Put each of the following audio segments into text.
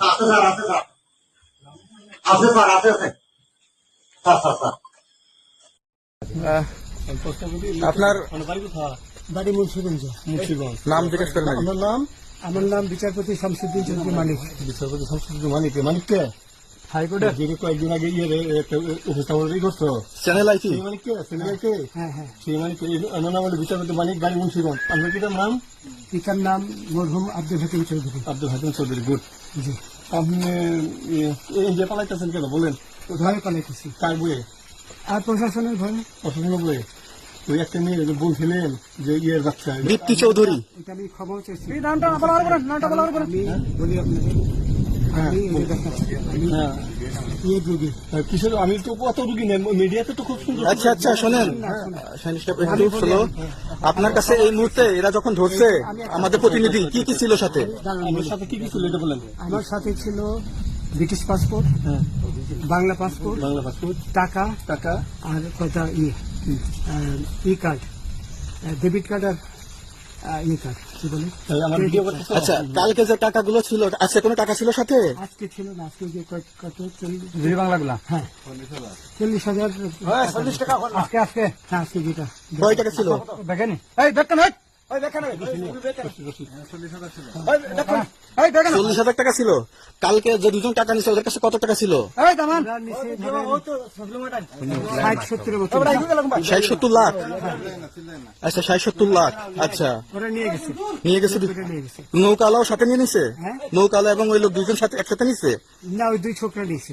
আছে স্যার আছে স্যার আছে স্যার আছে আছে স্যার স্যার স্যার আপনার বাড়ি মুন্সিগঞ্জ। নাম জিজ্ঞেস করেন আগে। আমার নাম আমার নাম বিচারপতি শামসুদ্দিন চৌধুরী মানিক। বিচারপতি শামসুদ্দিন মানিক। মানিককে হাইকোর্টের যিনি কয়েকদিন আগে ইয়ে রে, একটা উপস্থাপন করছ চ্যানেল আইটি সেই মানিককে সিনেমাকে হ্যাঁ হ্যাঁ সেই নাম হলো বিচারপতি মানিক বাড়ি মুন্সিগঞ্জ। আপনার কি নাম? পিতার নাম মরহুম আব্দুল হাকিম চৌধুরী। আব্দুল হাকিম চৌধুরী গুড। জি। আপনি এই যে পালাইতেছেন কেন? বলেন। ভয়ে পালাইতেছি। কার বইয়ে আর প্রশাসনের ভয়ে। অসুস্থ বইয়ে ওই একটা মেয়ে বলছিলেন যে ইয়ের বাচ্চা দীপ্তি চৌধুরী। এটা আমি খবর চেয়েছি বলি আপনাকে যে হ্যাঁ। রোগী কিশোর আমি তো কত রুগী নেই মিডিয়াতে তো খুব সুন্দর আচ্ছা আচ্ছা শোনেন। আপনার কাছে এই মুহূর্তে এরা যখন ধরছে আমাদের প্রতিনিধি কি কি ছিল সাথে? আমার সাথে কি কি ছিল এটা বলেন। আমার সাথে ছিল ব্রিটিশ পাসপোর্ট হ্যাঁ। বাংলা পাসপোর্ট বাংলা পাসপোর্ট টাকা টাকা। আর কটা ইয়ে ই কার্ড ডেবিট কার্ড আর ই কার্ড কি বলে? তাহলে আমার ভিডিও করতেছো আচ্ছা কালকে যে টাকাগুলো ছিল আজকে কোনো টাকা ছিল সাথে? আজকে ছিল না আজকে যে কত কত চল্লিশ? বাংলাগুলা? হ্যাঁ। চল্লিশ হাজার। চল্লিশ টাকা আজকে আজকে। হ্যাঁ আজকে যেটা। কয় টাকা ছিল? দেখেনি। এই দেখেন দেখেন। চল্লিশ হাজার টাকা ছিল। কালকে যে দুজন টাকা নিছে ওদের কাছে কত টাকা ছিল? ষাট সত্তর লাখ। আচ্ছা ষাট সত্তর লাখ। আচ্ছা। ওরা নিয়ে গেছে। নিয়ে গেছে ওরা নিয়ে গেছে। নৌকালাও সাথে নিয়ে নিছে? হ্যাঁ। নৌকালা এবং ওই লোক দুজন সাথে একসাথে নিছে? না ওই দুই ছোকরা নিয়েছে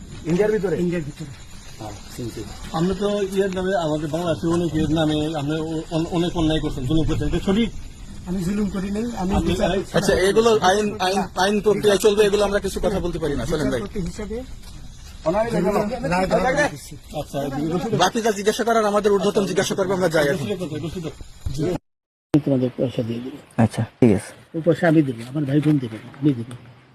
ইন্ডিয়ার ভিতরে? ইন্ডিয়ার ভিতরে। আমরা তো ইয়ের নামে আমাদের বাংলাদেশের অনেকের নামে আমরা অনেক অন্যায় করছেন জুলুম করছেন। এটা সঠিক? আমি জুলুম করি নাই আমি আচ্ছা এগুলো আইন আইন আইন প্রক্রিয়া চলবে এগুলো আমরা কিছু কথা বলতে পারি না চলেন ভাই। হিসাবে আচ্ছা রসিদ বাকি যা জিজ্ঞাসা করার আমাদের ঊর্ধ্বতন জিজ্ঞাসা করব আমরা যাই তোমাদের পয়সা দিয়ে দেবো। আচ্ছা ঠিক আছে। ও পয়সা আমি দেবো আমার ভাই বোন দেবে আমি দেবো।